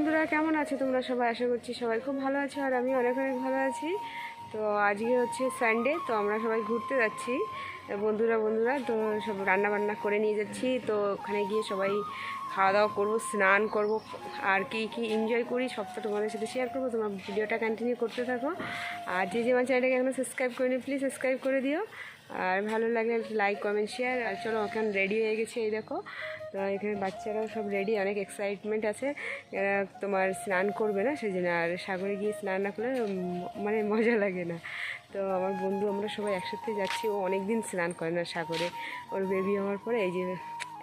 বন্ধুরা, কেমন আছো তোমরা সবাই? আশা করছি সবাই খুব ভালো আছো আর আমি অনেক অনেক ভালো আছি। তো আজকে হচ্ছে সানডে তো আমরা সবাই ঘুরতে যাচ্ছি। বন্ধুরা বন্ধুরা, তো সব রান্না বান্না করে নিয়ে যাচ্ছি। তো ওখানে গিয়ে সবাই খাওয়া দাওয়া করব, স্নান করব, আর কি কি এনজয় করি সবটা তোমাদের সাথে শেয়ার করব। তোমার ভিডিওটা কন্টিনিউ করতে থাকো। আর যে যে আমার চ্যানেলটাকে এখনও সাবস্ক্রাইব করে নিও প্লিজ সাবস্ক্রাইব করে দিও। আর ভালো লাগলে লাইক কমেন্ট শেয়ার আর চলো এখন রেডি হয়ে গেছে, এই দেখো। তো এখানে বাচ্চারাও সব রেডি অনেক এক্সাইটমেন্ট আছে। তোমার স্নান করবে না, সেই জন্য আর সাগরে গিয়ে স্নান না করলে মানে মজা লাগে না। তো আমার বন্ধু, আমরা সবাই একসাথে যাচ্ছি, ও অনেক দিন স্নান করে না সাগরে। ওর বেবি হওয়ার পরে এই যে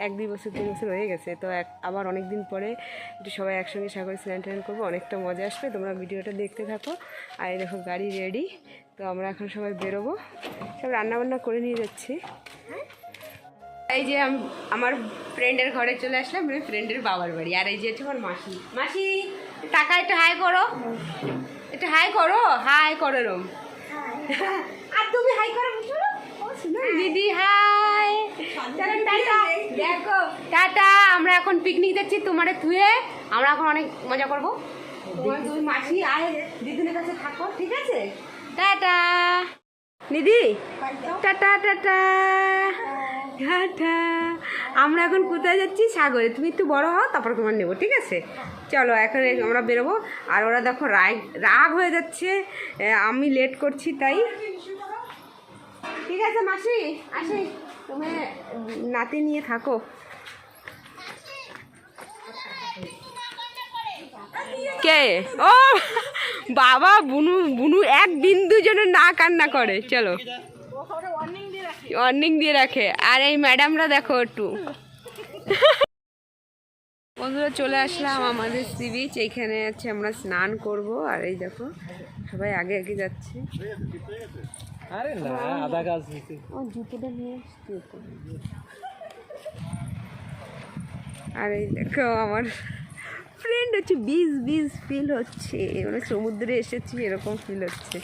এক দুই বছর, তিন বছর হয়ে গেছে। তো এক, আবার অনেক দিন পরে একটু সবাই একসঙ্গে সাগরে স্নান টান করব, অনেকটা মজা আসবে। তোমরা ভিডিওটা দেখতে থাকো। আর এই দেখো, গাড়ি রেডি তো আমরা এখন সবাই বেরোবো। সব রান্নাবান্না করে নিয়ে যাচ্ছি। এই যে আমার ফ্রেন্ডের ঘরে চলে আসলাম মানে ফ্রেন্ডের বাবার বাড়ি। আর এই যে হচ্ছে আমার মাসি। মাসি টাকা একটু হাই করো। একটু হাই করো? হাই করো রম আর তুমি হাই করো শোনো, দিদি হাই টাটা। দেখো। টাটা। আমরা এখন পিকনিক যাচ্ছি তোমারে থুয়ে আমরা এখন অনেক মজা করব। তুমি মাসি আয়। দিদিনের কাছে থাকো ঠিক আছে? টাটা। দিদি টাটা টাটা। টাটা। আমরা এখন কোথায় যাচ্ছি? সাগরে। তুমি একটু বড় হও, তারপর তোমার নেব, ঠিক আছে? চলো, এখন আমরা বেরোবো। আর ওরা দেখো, রাগ রাগ হয়ে যাচ্ছে। আমি লেট করছি, তাই। ঠিক আছে, মাসি, আসি। তুমি নাতি নিয়ে থাকো। কে? ও! বাবা বুনু বুনু এক বিন্দু যেন না কান্না করে। চলো। ওয়ার্নিং দিয়ে রাখে। আর এই ম্যাডামরা দেখো একটু। বন্ধুরা চলে আসলাম আমাদের সি বিচ। এইখানে আছে আমরা স্নান করব। আর এই দেখো সবাই আগে আগে যাচ্ছে। আরে না আধা কাজ ও জুতোটা নিয়ে আর এই দেখো আমার ফ্রেন্ড হচ্ছে বিজ বিজ ফিল হচ্ছে। মানে সমুদ্রে এসেছি এরকম ফিল হচ্ছে।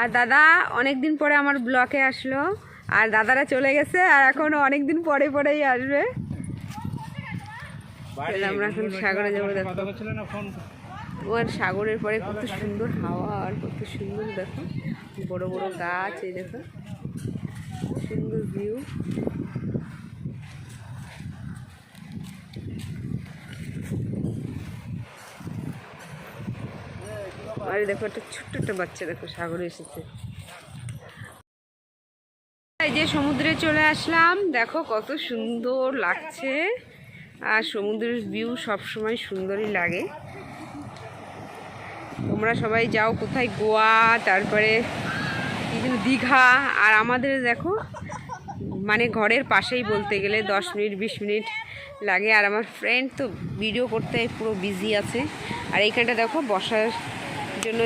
আর দাদা অনেক দিন পরে আমার ব্লকে আসলো। আর দাদারা চলে গেছে আর এখন অনেক দিন পরে পরেই আসবে। আমরা এখন সাগরে যাব আর সাগরের পরে কত সুন্দর হাওয়া আর কত সুন্দর দেখো। বড় বড় গাছ এই দেখো। ভিউ আরে দেখো, একটা ছোট্ট একটা বাচ্চা দেখো, সাগরে এসেছে। এই যে সমুদ্রে চলে আসলাম, দেখো কত সুন্দর লাগছে। আর সমুদ্রের ভিউ সবসময় সুন্দরই লাগে। তোমরা সবাই যাও কোথায়, গোয়া, তারপরে দীঘা। আর আমাদের দেখো মানে ঘরের পাশেই বলতে গেলে দশ মিনিট, বিশ মিনিট লাগে। আর আমার ফ্রেন্ড তো ভিডিও করতে পুরো বিজি আছে। আর এইখানটা দেখো, বসার জন্য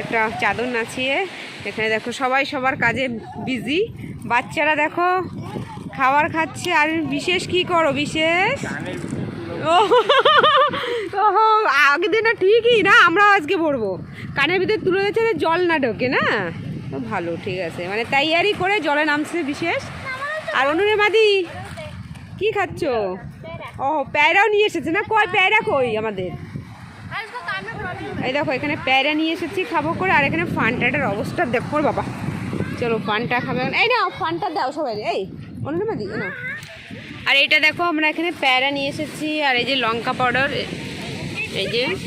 একটা চাদর নাচিয়ে এখানে দেখো সবাই সবার কাজে বিজি বাচ্চারা দেখো খাবার খাচ্ছে। আর বিশেষ কি করো, বিশেষ? ও আগের দিন না ঠিকই না, আমরাও আজকে পড়ব। কানের ভিতরে তুলে দিচ্ছে জল না ঢোকে, না? ভালো, ঠিক আছে। মানে তৈয়ারি করে জলে নামছে বিশেষ। আর অনুরে মাদি কি খাচ্ছ? ও প্যায়রাও নিয়ে এসেছে না? কয় প্যারা কই আমাদের? এই দেখো এখানে প্যারা নিয়ে এসেছি খাব করে আর এখানে ফান্টাটার অবস্থা দেখো বাবা। চলো ফানটা খাবে। এই না ফানটা দাও সবাই এই অনুরে মাদি না আর এটা দেখো আমরা এখানে প্যারা নিয়ে এসেছি আর এই যে লঙ্কা পাউডার এই যে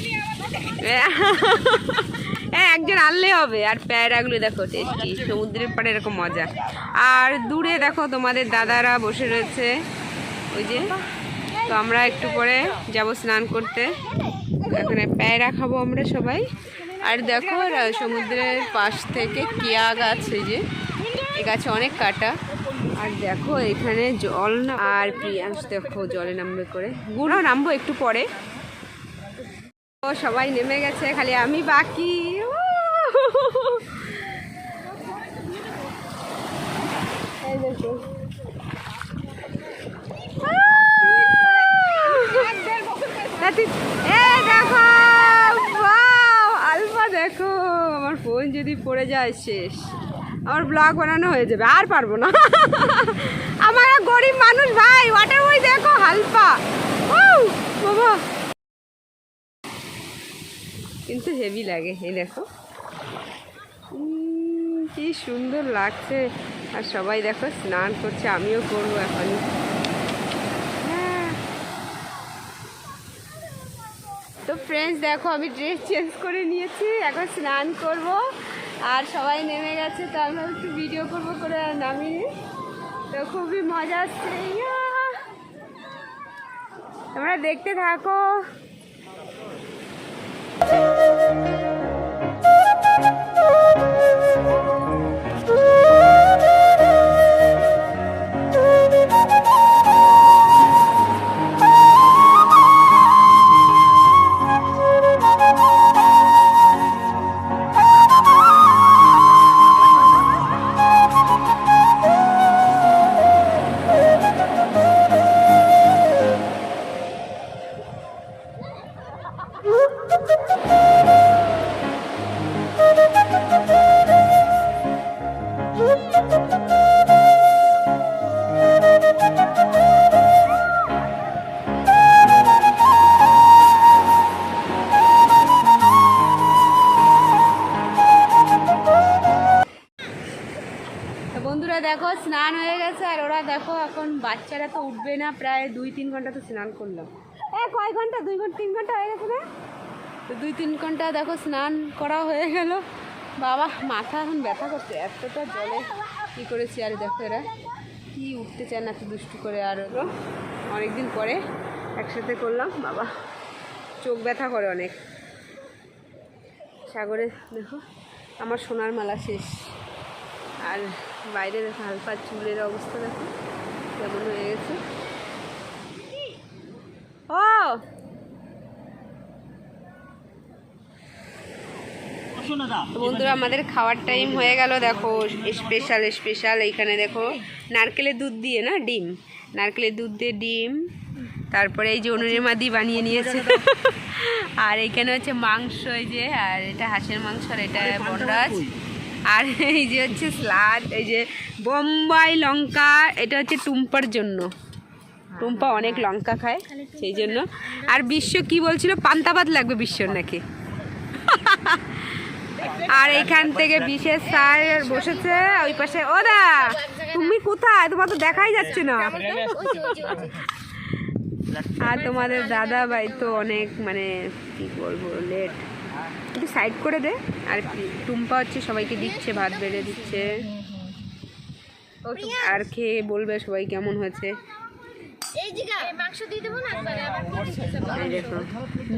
একজন আনলে হবে, আর প্যারাগুলো দেখো টেস্টি, সমুদ্রের পাড়ে এরকম মজা। আর দূরে দেখো তোমাদের দাদারা বসে রয়েছে, ওই যে। তো আমরা একটু পরে যাব স্নান করতে। এখানে প্যারা খাব আমরা সবাই। আর দেখো সমুদ্রের পাশ থেকে কিয়া গাছ, এই যে। এই গাছে অনেক কাটা। আর দেখো, এখানে জল না, আর প্রিয়াংশ দেখো, জলে নামবে করে। গুড়ও নামবো একটু পরে। সবাই নেমে গেছে, খালি আমি বাকি। দেখো। আমার ফোন যদি পড়ে যায় শেষ আমার ব্লগ বানানো হয়ে যাবে আর পারব না আমার গরিব মানুষ ভাই ওয়াটার বই দেখো হালপা উউ, বাবা কিন্তু হেভি লাগে এই দেখো কি সুন্দর লাগছে। আর সবাই দেখো, স্নান করছে, আমিও করব এখন। হ্যাঁ। তো ফ্রেন্ডস দেখো, আমি ড্রেস চেঞ্জ করে নিয়েছি, এখন স্নান করব। আর সবাই নেমে গেছে, তো আমি একটু ভিডিও করব করে নামিনি তো খুবই মজা আসছে! তোমরা দেখতে থাকো। বাচ্চারা তো উঠবে না প্রায় দুই তিন ঘণ্টা তো স্নান করলাম। এ কয় ঘণ্টা? দুই ঘণ্টা তিন ঘণ্টা হয়ে গেছে না? তো দুই তিন ঘণ্টা দেখো স্নান করা হয়ে গেল। বাবা মাথা এখন ব্যথা করছে এতটা জলে কী করেছি আর দেখো এরা। কি উঠতে চায় না এত দুষ্টু করে আর অনেকদিন পরে একসাথে করলাম বাবা। চোখ ব্যথা করে অনেক। সাগরে দেখো আমার সোনার মালা শেষ। আর বাইরে দেখো হালকা চুলের অবস্থা দেখো। কেমন হয়ে গেছে? ও! তো বন্ধুরা আমাদের খাওয়ার টাইম হয়ে গেল দেখো স্পেশাল স্পেশাল এইখানে দেখো নারকেলের দুধ দিয়ে না ডিম? নারকেলের দুধ দিয়ে ডিম তারপরে এই যে অনুরিমা দি বানিয়ে নিয়েছে। আর এইখানে হচ্ছে মাংস এই যে আর এটা হাঁসের মাংস আর এটা বনরাজ। আর এই যে হচ্ছে স্লাদ, এই যে বোম্বাই লঙ্কা, এটা হচ্ছে টুম্পার জন্য। টুম্পা অনেক লঙ্কা খায়, সেই জন্য। আর বিশ্ব কি বলছিল? পান্তাবাদ লাগবে বিশ্বর নাকি? আর এখান থেকে বিশেষ স্যার বসেছে, ওই পাশে, ও দা, তুমি কোথায়? তোমার তো দেখাই যাচ্ছে না। আর তোমাদের দাদা ভাই তো অনেক মানে কি বলব লেট একটু সাইড করে দে। আর টুম্পা হচ্ছে সবাইকে দিচ্ছে ভাত বেড়ে দিচ্ছে। আর খেয়ে বলবে সবাই কেমন হয়েছে।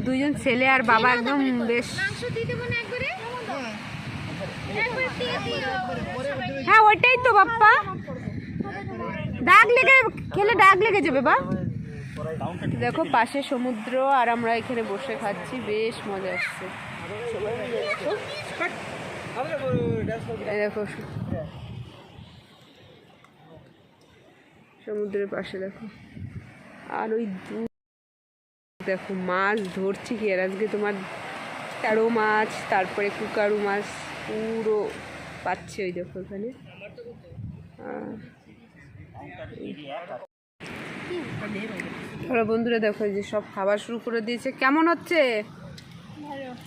দুজন ছেলে আর বাবা একদম বেশ হ্যাঁ ওইটাই তো বাপ্পা। ডাক লেগে খেলে ডাক লেগে যাবে বা। দেখো পাশে সমুদ্র আর আমরা এখানে বসে খাচ্ছি বেশ মজা আসছে। দেখো। সমুদ্রের পাশে দেখো। আর ওই দেখো, মাছ ধরছি কি আর? আজকে তোমার তেরো মাছ, তারপরে কুকারু মাছ, পুরো পাচ্ছে ওই দেখো ওখানে বন্ধুরা, দেখো যে সব খাবার শুরু করে দিয়েছে। কেমন হচ্ছে?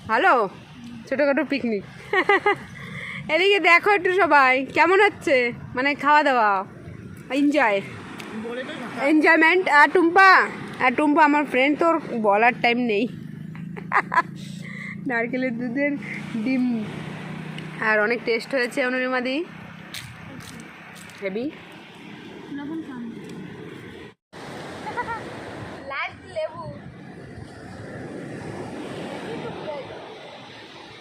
ভালো ছোটোখাটো পিকনিক এদিকে দেখো একটু সবাই, কেমন হচ্ছে? মানে খাওয়া দাওয়া এনজয় এনজয়মেন্ট আর টুম্পা? আর টুম্পা, আমার ফ্রেন্ড তোর বলার টাইম নেই। নারকেলের দুধের ডিম। আর অনেক টেস্ট হয়েছে অনুরিমাদি হেভি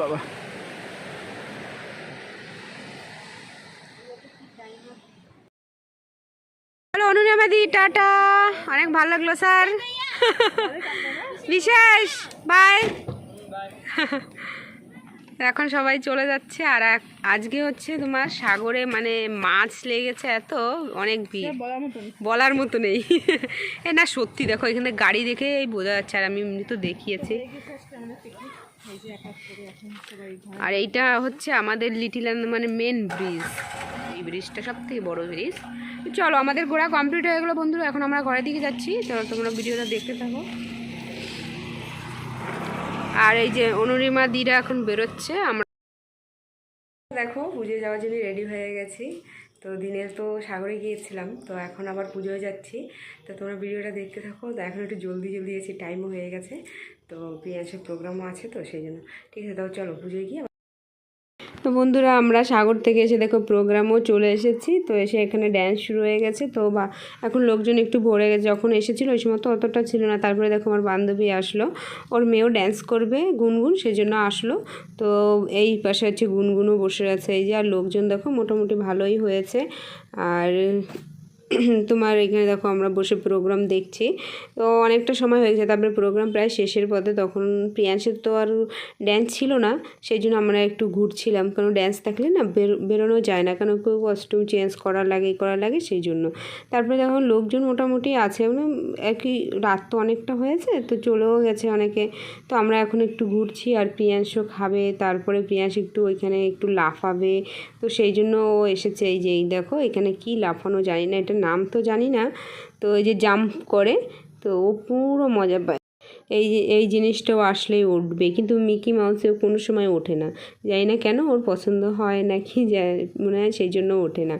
বাবা। হ্যালো অনুনিয়ামাদি টাটা। অনেক ভালো লাগল স্যার। বিশেষ বাই। এখন সবাই চলে যাচ্ছে আর আজকে হচ্ছে তোমার সাগরে মানে মাছ লেগেছে এত অনেক ভিড়। বলার মতো নেই। এ না সত্যি দেখো এখানে গাড়ি দেখে বোঝা যাচ্ছে আর আমি এমনি তো দেখিয়েছি। আর এইটা হচ্ছে আমাদের লিটিল মানে মেন ব্রিজ এই ব্রিজটা সব থেকে বড় ব্রিজ চলো আমাদের ঘোরা কমপ্লিট হয়ে গেলো বন্ধুরা এখন আমরা ঘরের দিকে যাচ্ছি। তো তোমরা ভিডিওটা দেখতে থাকো। আর এই যে অনুরিমা দিরা এখন বেরোচ্ছে আমরা দেখো পুজো যাওয়ার জন্য রেডি হয়ে গেছি। তো দিনের তো সাগরে গিয়েছিলাম তো এখন আবার পুজোয় যাচ্ছি। তো তোমরা ভিডিওটা দেখতে থাকো। তো এখন একটু জলদি জলদি গেছি টাইমও হয়ে গেছে। তো পিয়াসের প্রোগ্রামও আছে তো, সেই জন্য। ঠিক আছে তাও চলো পুজোয় গিয়ে তো বন্ধুরা, আমরা সাগর থেকে এসে দেখো প্রোগ্রামও চলে এসেছি। তো এসে এখানে ড্যান্স শুরু হয়ে গেছে। তো বা, এখন লোকজন একটু ভরে গেছে, যখন এসেছিল ওই সময় তো অতটা ছিল না। তারপরে দেখো আমার বান্ধবী আসলো। ওর মেয়েও ড্যান্স করবে, গুনগুন, সেজন্য আসলো। তো এই পাশে হচ্ছে গুনগুনও বসে আছে। এই যে আর লোকজন দেখো, মোটামুটি ভালোই হয়েছে। আর তোমার এখানে দেখো আমরা বসে প্রোগ্রাম দেখছি। তো অনেকটা সময় হয়ে গেছে, তারপরে প্রোগ্রাম প্রায় শেষের পথে। তখন প্রিয়াংশের তো আর ড্যান্স ছিল না সেই জন্য আমরা একটু ঘুরছিলাম। কারণ ড্যান্স থাকলে না বের- বেরোনো যায় না কারণ কেউ কস্টিউম চেঞ্জ করা লাগে, এই করা লাগে সেই জন্য তারপরে দেখো লোকজন মোটামুটি আছে মানে কি রাত তো অনেকটা হয়েছে, তো চলেও গেছে অনেকে। তো আমরা এখন একটু ঘুরছি আর প্রিয়াংশও খাবে, তারপরে প্রিয়াংশ একটু ওইখানে একটু লাফাবে। তো সেই জন্য ও এসেছে, এই যে এই দেখো এখানে কি লাফানো জানি না, এটা নাম তো জানি না। তো এই যে জাম্প করে, তো ও পুরো মজা পায়। এই এই জিনিসটাও আসলেই উঠবে। কিন্তু মিকি মাউসেও কোনো সময় ওঠে না। জানি না কেন ওর পছন্দ হয় নাকি মনে হয় সেই জন্য ওঠে না।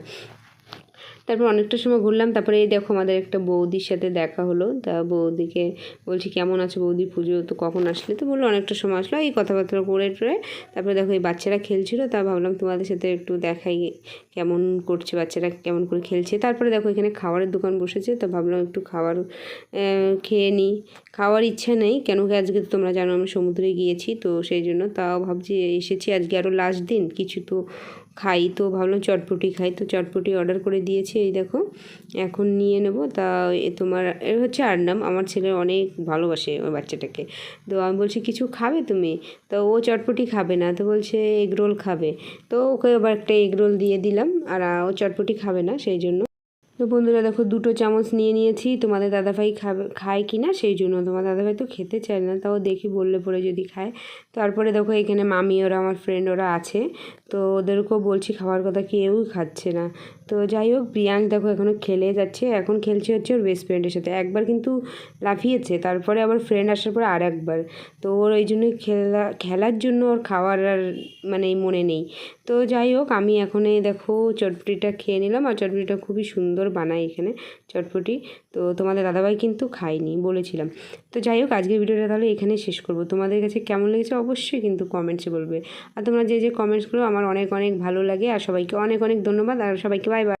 তারপর অনেকটা সময় ঘুরলাম, তারপরে এই দেখো আমাদের একটা বৌদির সাথে দেখা হলো। তা বৌদিকে বলছি, কেমন আছে বৌদি? পুজো তো কখন আসলে? তো বলল, অনেকটা সময় আসলো। এই কথাবার্তা করে টরে তারপরে দেখো এই বাচ্চারা খেলছিল, তা ভাবলাম তোমাদের সাথে একটু দেখাই কেমন করছে বাচ্চারা, কেমন করে খেলছে। তারপরে দেখো এখানে খাবারের দোকান বসেছে, তো ভাবলাম একটু খাবার খেয়ে নিই। খাওয়ার ইচ্ছা নেই, কেন কি আজকে তো তোমরা জানো আমি সমুদ্রে গিয়েছি, তো সেই জন্য তাও ভাবছি এসেছি, আজকে আরও লাস্ট দিন, কিছু তো খাই তো ভাবলাম চটপটি খাই। তো চটপটি অর্ডার করে দিয়েছি, এই দেখো। এখন নিয়ে নেব। তা এ তোমার, এ হচ্ছে আরনাম আমার ছেলে অনেক ভালোবাসে ওই বাচ্চাটাকে। তো আমি বলছি, কিছু খাবে তুমি? তো ও চটপটি খাবে না। তো বলছে এগরোল খাবে। তো ওকে আবার একটা এগরোল দিয়ে দিলাম। আর ও চটপটি খাবে না, সেই জন্য তো বন্ধুরা দেখো দুটো চামচ নিয়ে নিয়েছি। তোমাদের দাদাভাই খাবে, খায় কি না সেই জন্য। তোমার দাদাভাই তো খেতে চায় না, তাও দেখি বললে পরে যদি খায়। তারপরে দেখো এখানে মামি ওরা, আমার ফ্রেন্ড ওরা আছে। তো ওদেরকেও বলছি খাওয়ার কথা কেউই খাচ্ছে না। তো যাই হোক, প্রিয়াঙ্ক দেখো এখনও খেলে যাচ্ছে। এখন খেলছে হচ্ছে ওর বেস্ট ফ্রেন্ডের সাথে। একবার কিন্তু লাফিয়েছে, তারপরে আবার ফ্রেন্ড আসার পরে আর একবার তো ওর ওই জন্যই খেলা, খেলার জন্য ওর খাওয়ার আর মানে মনে নেই। তো যাই হোক, আমি এখন এই দেখো চটপটিটা খেয়ে নিলাম আর চটপটিটা খুবই সুন্দর বানাই এখানে চটপটি। তো তোমাদের দাদাভাই কিন্তু খাইনি বলেছিলাম। তো যাই হোক, আজকের ভিডিওটা তাহলে এখানে শেষ করব। তোমাদের কাছে কেমন লেগেছে অবশ্যই কিন্তু কমেন্টসে বলবে। আর তোমরা যে যে কমেন্টসগুলো আমার অনেক অনেক ভালো লাগে আর সবাইকে অনেক অনেক ধন্যবাদ। আর সবাইকে বাই বাই